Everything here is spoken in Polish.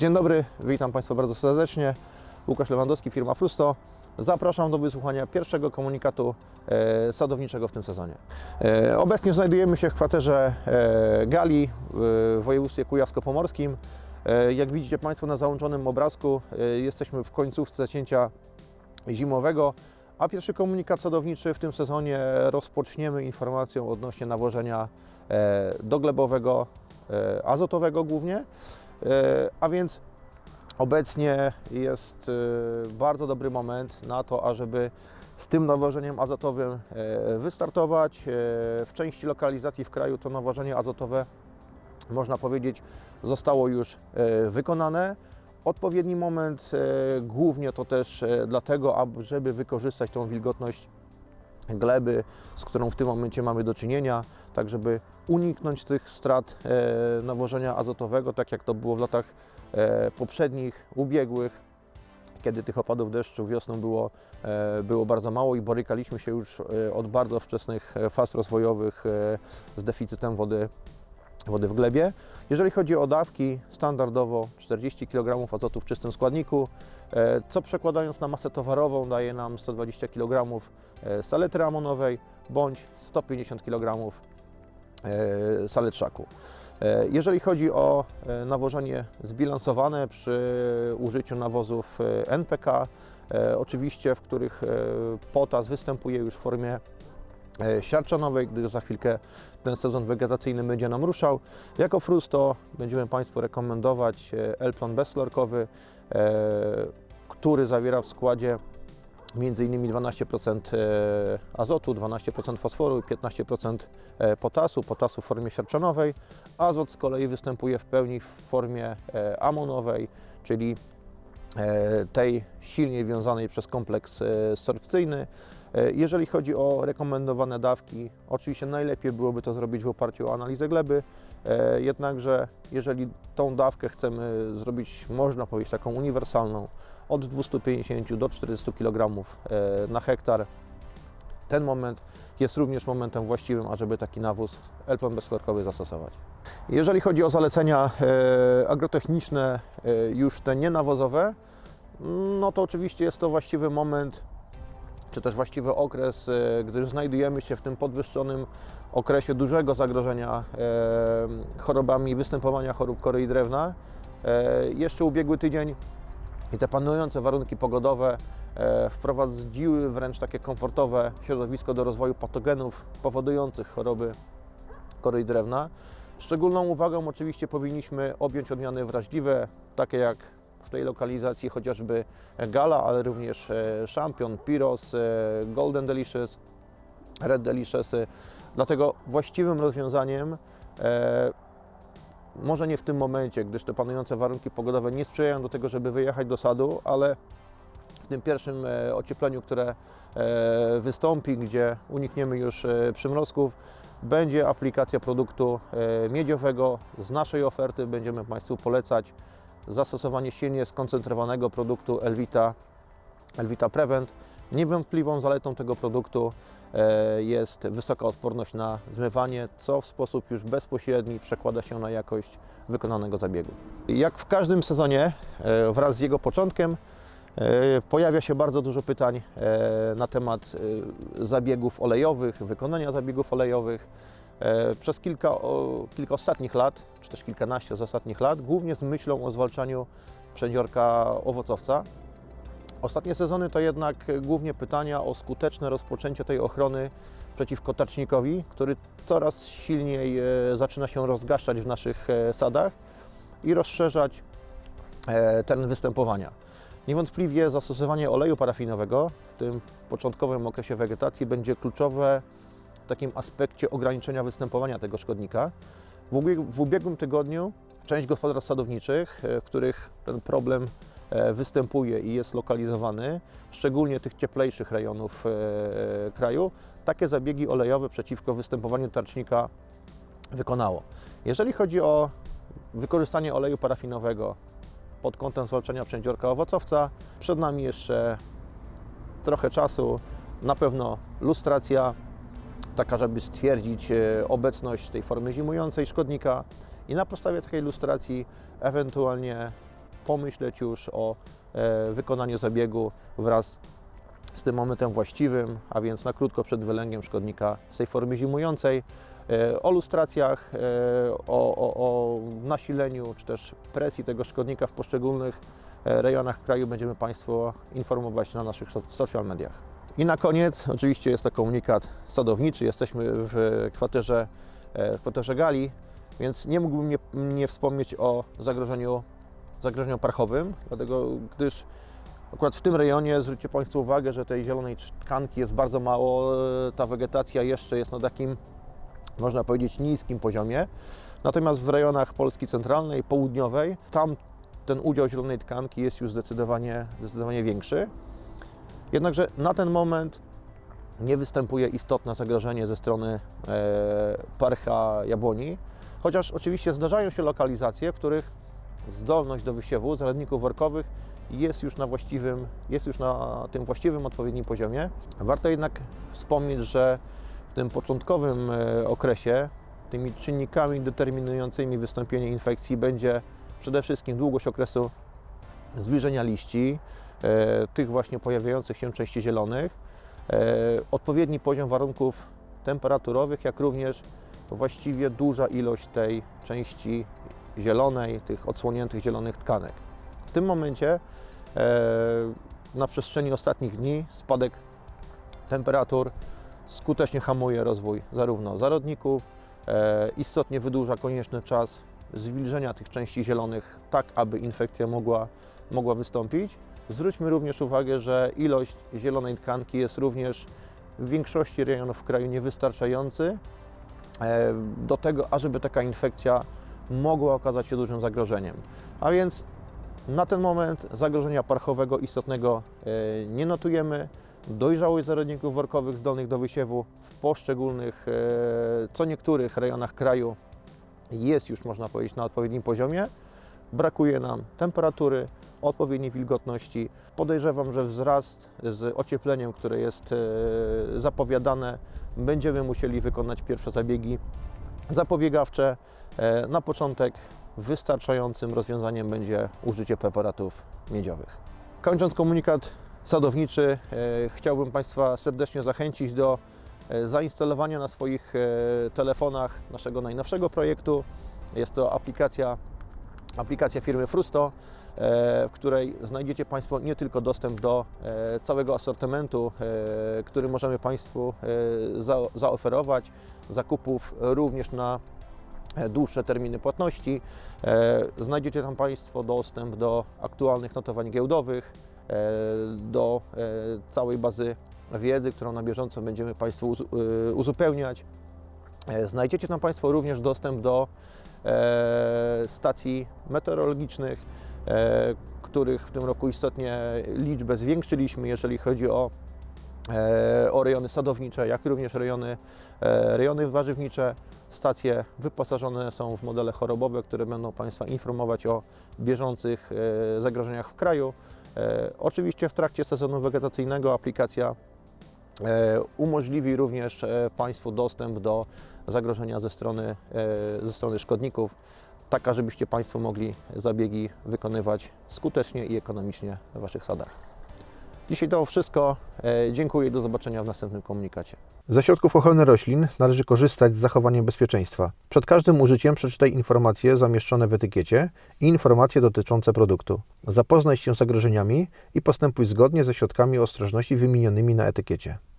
Dzień dobry, witam Państwa bardzo serdecznie. Łukasz Lewandowski, firma Frusto. Zapraszam do wysłuchania pierwszego komunikatu e, sadowniczego w tym sezonie. E, obecnie znajdujemy się w kwaterze e, Gali w województwie kujawsko-pomorskim. E, jak widzicie Państwo na załączonym obrazku, e, jesteśmy w końcówce cięcia zimowego, a pierwszy komunikat sadowniczy w tym sezonie rozpoczniemy informacją odnośnie nawożenia e, doglebowego, e, azotowego głównie. E, A więc obecnie jest e, bardzo dobry moment na to, ażeby z tym nawożeniem azotowym e, wystartować. W części lokalizacji w kraju to nawożenie azotowe, można powiedzieć, zostało już wykonane. Odpowiedni moment, głównie to też dlatego, aby wykorzystać tą wilgotność gleby, z którą w tym momencie mamy do czynienia, tak żeby uniknąć tych strat e, nawożenia azotowego, tak jak to było w latach e, poprzednich, ubiegłych, kiedy tych opadów deszczu wiosną było, e, było bardzo mało i borykaliśmy się już od bardzo wczesnych faz rozwojowych z deficytem wody, wody w glebie. Jeżeli chodzi o dawki, standardowo 40 kg azotu w czystym składniku, e, co przekładając na masę towarową daje nam 120 kg e, saletry amonowej bądź 150 kg saletrzaku. Jeżeli chodzi o e, nawożenie zbilansowane przy użyciu nawozów NPK, oczywiście w których potas występuje już w formie siarczanowej, gdyż za chwilkę ten sezon wegetacyjny będzie nam ruszał. Jako frusto będziemy Państwu rekomendować e, Elplon bezlorkowy, e, który zawiera w składzie m.in. 12% e, azotu, 12% fosforu i 15% e, potasu, potasu w formie siarczanowej. Azot z kolei występuje w pełni w formie e, amonowej, czyli e, tej silniej wiązanej przez kompleks e, sorpcyjny. E, Jeżeli chodzi o rekomendowane dawki, oczywiście najlepiej byłoby to zrobić w oparciu o analizę gleby, e, jednakże jeżeli tą dawkę chcemy zrobić, można powiedzieć, taką uniwersalną, od 250 do 400 kg e, na hektar, ten moment jest również momentem właściwym, ażeby taki nawóz elplon bezchlorkowy zastosować. Jeżeli chodzi o zalecenia agrotechniczne, już te nienawozowe, no to oczywiście jest to właściwy moment, czy też właściwy okres, e, gdyż znajdujemy się w tym podwyższonym okresie dużego zagrożenia e, chorobami występowania chorób korei drewna. E, Jeszcze ubiegły tydzień i te panujące warunki pogodowe wprowadziły wręcz takie komfortowe środowisko do rozwoju patogenów powodujących choroby korei drewna. Szczególną uwagą oczywiście powinniśmy objąć odmiany wrażliwe, takie jak w tej lokalizacji chociażby Gala, ale również e, Champion, Pyros, e, Golden Delicious, Red Delicious. Dlatego właściwym rozwiązaniem e, może nie w tym momencie, gdyż te panujące warunki pogodowe nie sprzyjają do tego, żeby wyjechać do sadu, ale w tym pierwszym e, ociepleniu, które e, wystąpi, gdzie unikniemy już e, przymrozków, będzie aplikacja produktu e, miedziowego. Z naszej oferty będziemy Państwu polecać zastosowanie silnie skoncentrowanego produktu Elvita, Elvita Prevent. Niewątpliwą zaletą tego produktu e, jest wysoka odporność na zmywanie, co w sposób już bezpośredni przekłada się na jakość wykonanego zabiegu. Jak w każdym sezonie, e, wraz z jego początkiem, e, pojawia się bardzo dużo pytań na temat zabiegów olejowych, wykonania zabiegów olejowych. E, Przez kilka, kilka ostatnich lat, czy też kilkanaście z ostatnich lat, głównie z myślą o zwalczaniu przędziorka owocowca. Ostatnie sezony to jednak głównie pytania o skuteczne rozpoczęcie tej ochrony przeciwko tarcznikowi, który coraz silniej e, zaczyna się rozgaszczać w naszych e, sadach i rozszerzać teren występowania. Niewątpliwie zastosowanie oleju parafinowego w tym początkowym okresie wegetacji będzie kluczowe takim aspekcie ograniczenia występowania tego szkodnika. W ubieg- w ubiegłym tygodniu część gospodarstw sadowniczych, e, w których ten problem e, występuje i jest lokalizowany, szczególnie tych cieplejszych rejonów e, kraju, takie zabiegi olejowe przeciwko występowaniu tarcznika wykonało. Jeżeli chodzi o wykorzystanie oleju parafinowego pod kątem zwalczania przędziorka owocowca, przed nami jeszcze trochę czasu, na pewno lustracja, taka, żeby stwierdzić e, obecność tej formy zimującej szkodnika i na podstawie takiej ilustracji ewentualnie pomyśleć już o e, wykonaniu zabiegu wraz z tym momentem właściwym, a więc na krótko przed wylęgiem szkodnika z tej formy zimującej. E, O lustracjach, o, o, o nasileniu czy też presji tego szkodnika w poszczególnych rejonach kraju będziemy Państwu informować na naszych so- social mediach. I na koniec oczywiście jest to komunikat sadowniczy. Jesteśmy w kwaterze, e, w kwaterze gali, więc nie mógłbym nie, nie wspomnieć o zagrożeniu, zagrożeniu parchowym, dlatego gdyż akurat w tym rejonie zwróćcie Państwo uwagę, że tej zielonej tkanki jest bardzo mało, e, ta wegetacja jeszcze jest na takim, można powiedzieć, niskim poziomie. Natomiast w rejonach Polski centralnej, południowej, tam ten udział zielonej tkanki jest już zdecydowanie, zdecydowanie większy. Jednakże na ten moment nie występuje istotne zagrożenie ze strony e, parcha jabłoni, chociaż oczywiście zdarzają się lokalizacje, w których zdolność do wysiewu zarodników workowych jest już na właściwym, jest już na tym właściwym odpowiednim poziomie. Warto jednak wspomnieć, że w tym początkowym e, okresie tymi czynnikami determinującymi wystąpienie infekcji będzie przede wszystkim długość okresu zbliżenia liści, tych właśnie pojawiających się części zielonych, e, odpowiedni poziom warunków temperaturowych, jak również właściwie duża ilość tej części zielonej, tych odsłoniętych zielonych tkanek. W tym momencie e, na przestrzeni ostatnich dni spadek temperatur skutecznie hamuje rozwój zarówno zarodników, e, istotnie wydłuża konieczny czas zwilżenia tych części zielonych, tak aby infekcja mogła, mogła wystąpić. Zwróćmy również uwagę, że ilość zielonej tkanki jest również w większości rejonów w kraju niewystarczający e, do tego, ażeby taka infekcja mogła okazać się dużym zagrożeniem. A więc na ten moment zagrożenia parchowego istotnego e, nie notujemy. Dojrzałość zarodników workowych zdolnych do wysiewu w poszczególnych, e, co niektórych rejonach kraju jest już, można powiedzieć, na odpowiednim poziomie. Brakuje nam temperatury, odpowiedniej wilgotności. Podejrzewam, że wzrast z ociepleniem, które jest e, zapowiadane, będziemy musieli wykonać pierwsze zabiegi zapobiegawcze. E, Na początek wystarczającym rozwiązaniem będzie użycie preparatów miedziowych. Kończąc komunikat sadowniczy, e, chciałbym Państwa serdecznie zachęcić do zainstalowania na swoich telefonach naszego najnowszego projektu. Jest to aplikacja, aplikacja firmy Frusto, e, w której znajdziecie Państwo nie tylko dostęp do e, całego asortymentu, e, który możemy Państwu za, zaoferować, zakupów również na dłuższe terminy płatności. Znajdziecie tam Państwo dostęp do aktualnych notowań giełdowych, do całej bazy wiedzy, którą na bieżąco będziemy Państwu uzu- uzupełniać. Znajdziecie tam Państwo również dostęp do stacji meteorologicznych, e, których w tym roku istotnie liczbę zwiększyliśmy, jeżeli chodzi o, e, o rejony sadownicze, jak również rejony, e, rejony warzywnicze. Stacje wyposażone są w modele chorobowe, które będą Państwa informować o bieżących e, zagrożeniach w kraju. E, Oczywiście w trakcie sezonu wegetacyjnego aplikacja e, umożliwi również e, Państwu dostęp do zagrożenia ze strony, e, ze strony szkodników, taka żebyście Państwo mogli zabiegi wykonywać skutecznie i ekonomicznie w Waszych sadach. Dzisiaj to wszystko. E, Dziękuję i do zobaczenia w następnym komunikacie. Ze środków ochrony roślin należy korzystać z zachowaniem bezpieczeństwa. Przed każdym użyciem przeczytaj informacje zamieszczone w etykiecie i informacje dotyczące produktu. Zapoznaj się z zagrożeniami i postępuj zgodnie ze środkami ostrożności wymienionymi na etykiecie.